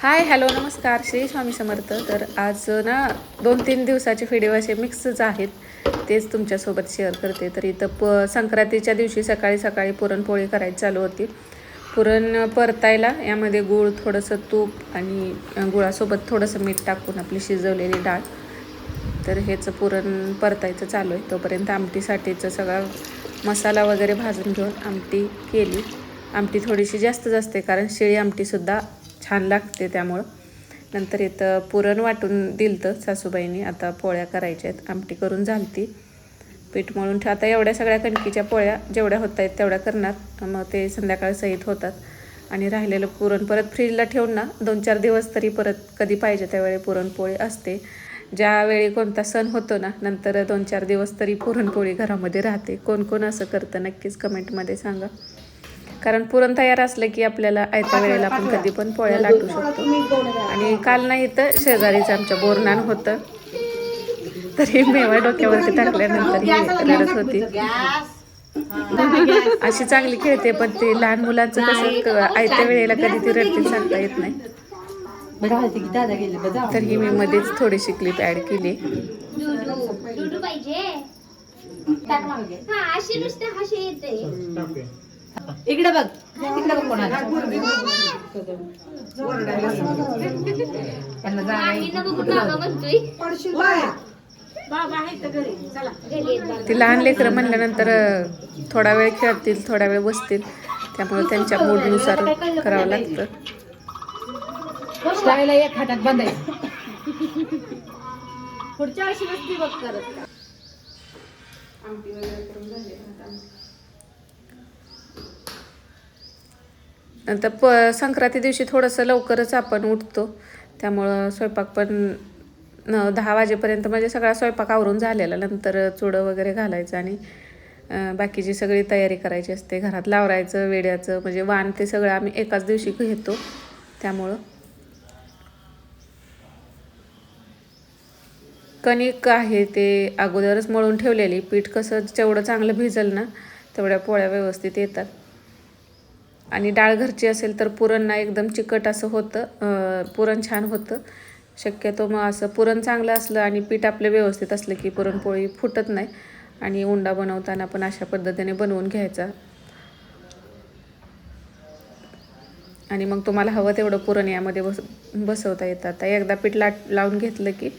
Hi hello नमस्कार. श्री स्वामी समर्थ. तर आज ना दोन तीन दिवसाचे व्हिडिओ असे मिक्सच आहेत. तेच तुमच्यासोबत शेअर करते. तर इथं प संक्रांतीच्या दिवशी सकाळी सकाळी पुरणपोळी करायची चालू होती. पुरण परतायला यामध्ये गूळ थोडंसं तूप आणि गुळासोबत थोडंसं मीठ टाकून आपली शिजवलेली डाळ. तर ह्याचं पुरण परतायचं चालू आहे. तोपर्यंत आमटीसाठीचं सगळा मसाला वगैरे भाजून घेऊन आमटी केली. आमटी थोडीशी जास्त जास्त आहे. कारण शिळी आमटीसुद्धा छान लागते त्यामुळं. नंतर इथं पुरण वाटून दिलतं सासूबाईंनी आता पोळ्या करायच्या आहेत आमटी करून झालती. पीठ मळून ठेव आता एवढ्या सगळ्या कणकीच्या पोळ्या जेवढ्या होत आहेत तेवढ्या करणार मग ते संध्याकाळ सहित होतात. आणि राहिलेलं पुरण परत फ्रीजला ठेवून ना दोन चार दिवस तरी परत कधी पाहिजे त्यावेळी पुरणपोळी असते. ज्यावेळी कोणता सण होतो ना नंतर दोन चार दिवस तरी पुरणपोळी घरामध्ये राहते. कोण कोण असं करतं नक्कीच कमेंटमध्ये सांगा. कारण पुरण तयार असलं की आपल्याला आयत्या वेळेला आपण कधी पण पोळ्या लाटू शकतो. आणि काल नाही तर शेजारीचं आमच्या बोरनान होतं. तरी मेवा डोक्यावरती टाकल्यानंतर ही रडत होती. अशी चांगली खेळते पण ते लहान मुलांचं कसं क- आयत्या वेळेला कधी ती रडतील सांगता येत नाही. राहते की दादा गेले बघा तर ही मी मध्येच थोडीशी क्लिप ऍड केली. दुडू पाहिजे. इकडे बघ. इकडे बघ कोणाला. त्यांना. ती लहान लेकरं म्हणल्यानंतर थोडा वेळ खेळतील थोडा वेळ बसतील. त्यामुळे त्यांच्या मूडनुसार करावं लागतं. स्टाईला एक हातात बांधायचं पुढच्या वर्षी नसती बघ करत. नंतर प संक्रांती दिवशी थोडंसं लवकरच आपण उठतो. त्यामुळं स्वयंपाक पण न दहा वाजेपर्यंत म्हणजे सगळा स्वयंपाक आवरून झालेला. नंतर चुडं वगैरे घालायचं आणि बाकीची सगळी तयारी करायची असते. घरात लावरायचं वेड्याचं म्हणजे वाण ते सगळं आम्ही एकाच दिवशी घेतो. त्यामुळं. कणिक आहे ते अगोदरच मळून ठेवलेली. पीठ कसं जेवढं चांगलं भिजल ना तेवढ्या पोळ्या व्यवस्थित येतात. आणि डाळ घरची असेल तर पुरण ना एकदम चिकट असं होतं पुरण छान होतं. शक्यतो मग असं पुरण चांगलं असलं आणि पीठ आपलं व्यवस्थित असलं की पुरणपोळी फुटत नाही आणि उंडा बनवताना पण अशा पद्धतीने बनवून घ्यायचा. आणि मग तुम्हाला हवं तेवढं पुरण यामध्ये बस बसवता येतं. आता एकदा पीठ लाट लावून घेतलं की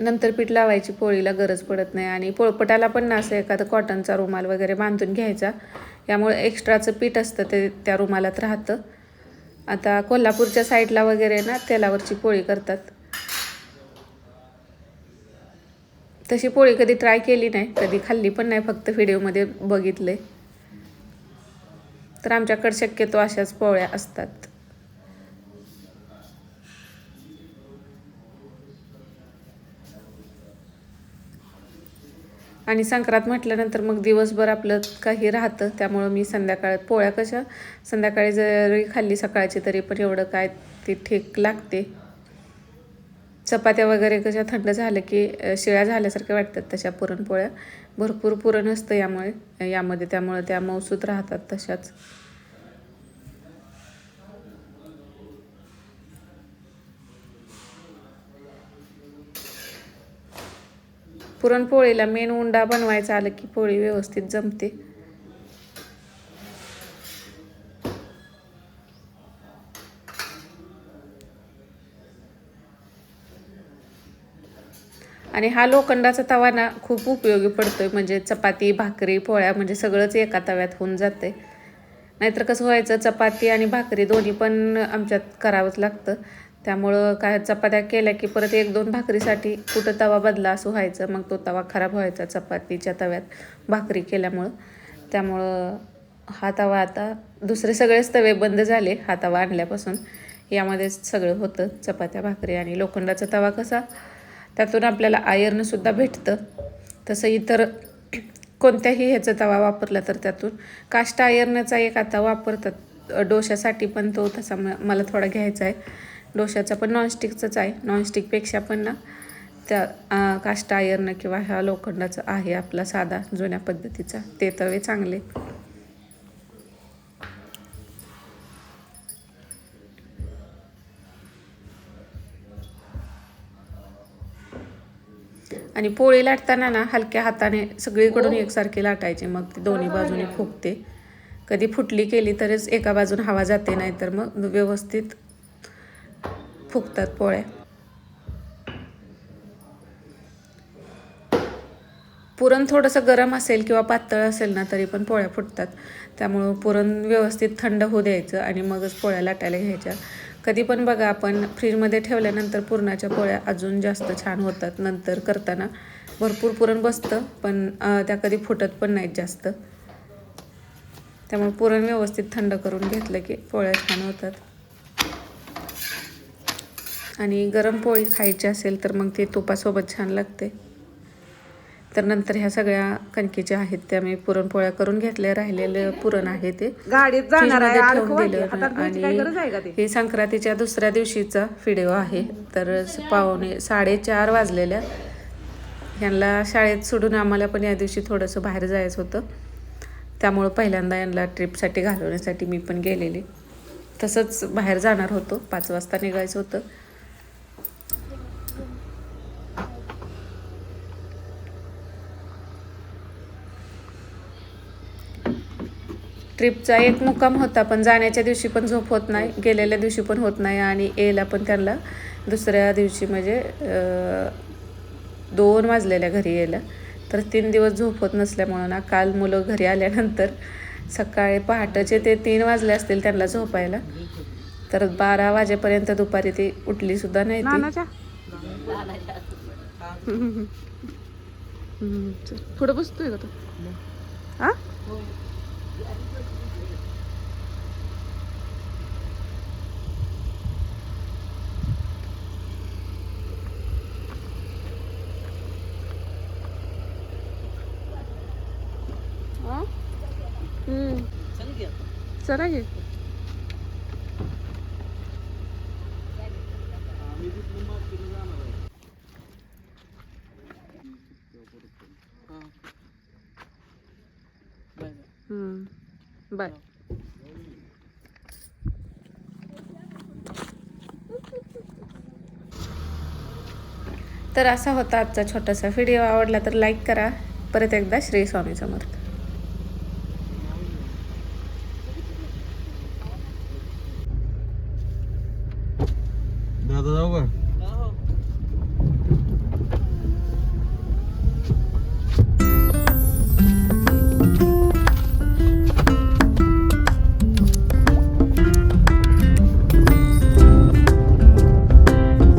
नंतर पीठ लावायची पोळीला गरज पडत नाही. आणि पोळपटाला पण ना असं एखादं कॉटनचा रुमाल वगैरे बांधून घ्यायचा. यामुळे एक्स्ट्राचं पीठ असतं ते त्या रुमालात राहतं. आता कोल्हापूरच्या साईडला वगैरे ना तेलावरची पोळी करतात. तशी पोळी कधी ट्राय केली नाही कधी खाल्ली पण नाही फक्त व्हिडिओमध्ये बघितले. तर आमच्याकडे शक्यतो अशाच पोळ्या असतात. आणि संक्रांत म्हटल्यानंतर मग दिवसभर आपलं काही राहतं. त्यामुळं मी संध्याकाळ पोळ्या कशा? संध्याकाळी जरी खाल्ली सकाळची तरी पण एवढं काय ती ठीक लागते. चपात्या वगैरे कशा थंड झालं की शिळ्या झाल्यासारख्या वाटतात तशा पुरणपोळ्या. भरपूर पुरण असतं यामुळे यामध्ये. त्यामुळे त्या मौसूत राहतात तशाच. पुरणपोळीला मेन उंडा बनवायचा आलं की पोळी व्यवस्थित जमते. आणि हा लोखंडाचा तवा ना खूप उपयोगी पडतोय म्हणजे चपाती भाकरी पोळ्या म्हणजे सगळंच एका तव्यात होऊन जाते नाहीतर कसं व्हायचं चपाती आणि भाकरी दोन्ही पण आमच्यात करावंच लागतं. त्यामुळं काय चपात्या केल्या की परत एक दोन भाकरीसाठी कुठं तवा बदला असं व्हायचं मग तो तवा खराब व्हायचा चपातीच्या तव्यात भाकरी केल्यामुळं. त्यामुळं हा तवा आता दुसरे सगळेच तवे बंद झाले हा तवा आणल्यापासून. यामध्येच सगळं होतं चपात्या भाकरी आणि लोखंडाचा तवा कसा त्यातून आपल्याला आयर्नसुद्धा भेटतं. तसं इतर कोणत्याही ह्याचा तवा वापरला तर त्यातून काष्ट आयर्नचा एक आता वापरतात. डोशासाठी पण तो तसा म मला थोडा घ्यायचा आहे. डोशाचा पण नॉनस्टिकचाच आहे. नॉनस्टिकपेक्षा पण ना त्या कास्ट आयर्न किंवा ह्या लोखंडाचा आहे आपला साधा जुन्या पद्धतीचा. ते तवे चांगले. आणि पोळी लाटताना ना हलक्या हाताने सगळीकडून हो. एकसारखी लाटायची मग ती दोन्ही बाजूने फुगते. कधी फुटली केली तरच एका बाजून हवा जाते नाही तर मग व्यवस्थित फुगतात पोळ्या पुरण थोडंसं गरम असेल किंवा पातळ असेल ना तरी पण पोळ्या फुटतात. त्यामुळं पुरण व्यवस्थित थंड होऊ द्यायचं आणि मगच पोळ्या लाटायला घ्यायच्या. कधी पण बघा आपण फ्रीजमध्ये ठेवल्यानंतर पुरणाच्या पोळ्या अजून जास्त छान होतात नंतर करताना. भरपूर पुरण बसतं पण त्या कधी फुटत पण नाहीत जास्त. त्यामुळे पुरण व्यवस्थित थंड करून घेतलं की पोळ्या छान होतात. आणि गरम पोळी खायची असेल तर मग ती तुपासोबत छान लागते. तर नंतर ह्या सगळ्या कणकीच्या आहेत त्या मी पुरणपोळ्या करून घेतल्या. राहिलेलं पुरण आहे ते. गाडीत जाणार आहे ठेवून. दिलं आणि हे संक्रांतीच्या दुसऱ्या दिवशीचा व्हिडिओ आहे. तर पावणे साडेचार वाजलेल्या. ह्यांना शाळेत सोडून आम्हाला पण या दिवशी थोडंसं बाहेर जायचं होतं. त्यामुळं पहिल्यांदा यांना ट्रिपसाठी घालवण्यासाठी मी पण गेलेले. तसंच बाहेर जाणार होतो. पाच वाजता निघायचं होतं. ट्रिपचा एक मुक्काम होता पण जाण्याच्या दिवशी पण झोप होत नाही गेलेल्या दिवशी पण होत नाही आणि यायला पण त्यांना दुसऱ्या दिवशी म्हणजे दोन वाजलेल्या घरी यायला. तर तीन दिवस झोप होत नसल्यामुळं ना काल मुलं घरी आल्यानंतर सकाळी पहाटेचे ते तीन वाजले असतील त्यांना झोपायला. तर बारा वाजेपर्यंत दुपारी ती उठली सुद्धा नाही पुढे बसतोय का तो? हा हा? हम्म. चला की हम्म. बाय. तर असा होता आजचा छोटासा व्हिडिओ आवडला तर लाईक करा. परत एकदा श्री स्वामी समर्थ